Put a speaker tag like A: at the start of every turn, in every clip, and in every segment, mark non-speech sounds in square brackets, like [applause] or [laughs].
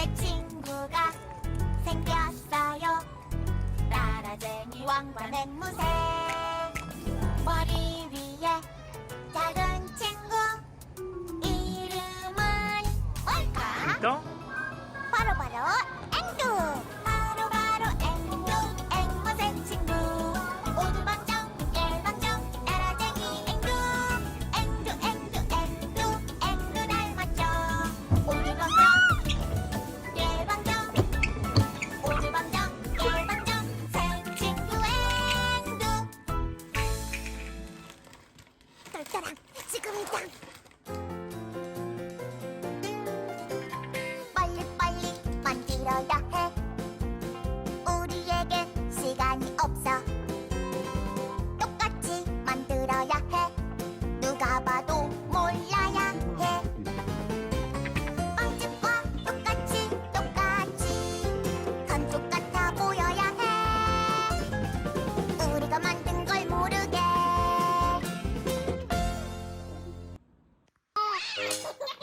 A: 새 친구가 생겼어요. 따라쟁이 왕과 맹무새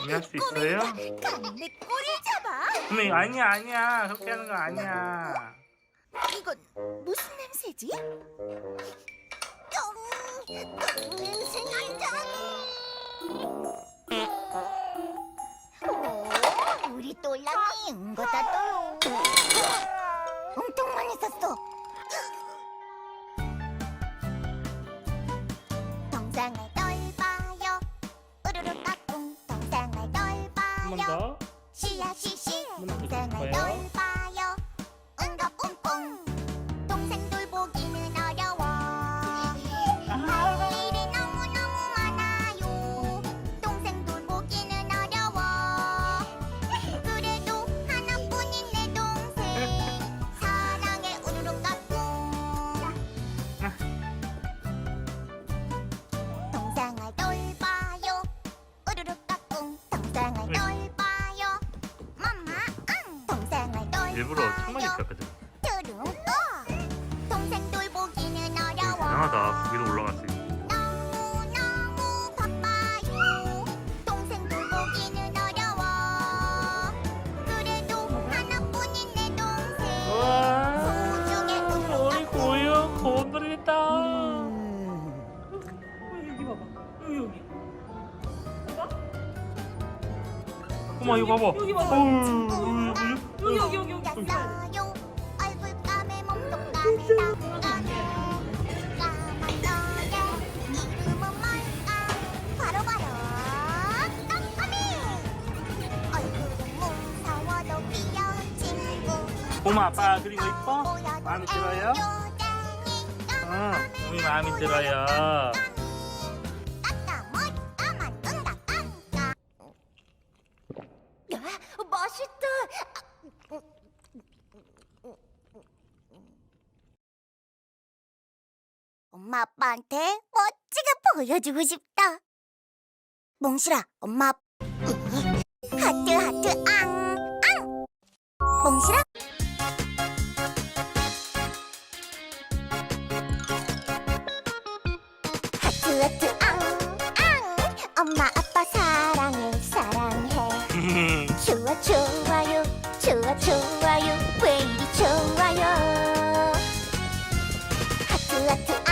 B: 언니 할수 있어요?
A: 내 꼬리 잡아
B: 언니 아니야 아니야 그렇게 하는 거 아니야
A: 이건 무슨 냄새지? 똥! 냄새 난다! 오, 우리 똘랑이 응거다 또 엄청 많이 썼어 동상을
B: 일부러
A: 어? 보기는 어려워.
B: 이상하다. 거기도 올라갔어
A: 너무 너무 바빠요. 동생들 보기는 어려워. 그래도 하나뿐인 내 동생.
B: 우와
A: 소중해 우르르
B: 우리 고유 고온돌이랬다
C: 여기 봐봐. 여기 여기.
B: 어머 이거 봐봐.
C: 여기 봐봐.
B: 어우,
C: 여기 여기 여기 여기.
A: 였어요 얼굴 까매 몸도 까매 까매 까만 너의 이름은 뭘까 바로 바로 깜깜이 얼굴은 무서워도 귀여운 친구
B: 엄마 아빠 거 이뻐? 마음에 들어요? 응 우리 마음에 들어요
A: 멋있다 엄마 아빠한테 멋지게 보여주고 싶다. 몽실아 엄마 아빠- 하트 하트 앙 앙. 몽실아? 하트 하트 앙 앙. 엄마 아빠 사랑해 사랑해. [laughs] 좋아 좋아 좋아 좋아요. 왜 이리 좋아요? 하트 하트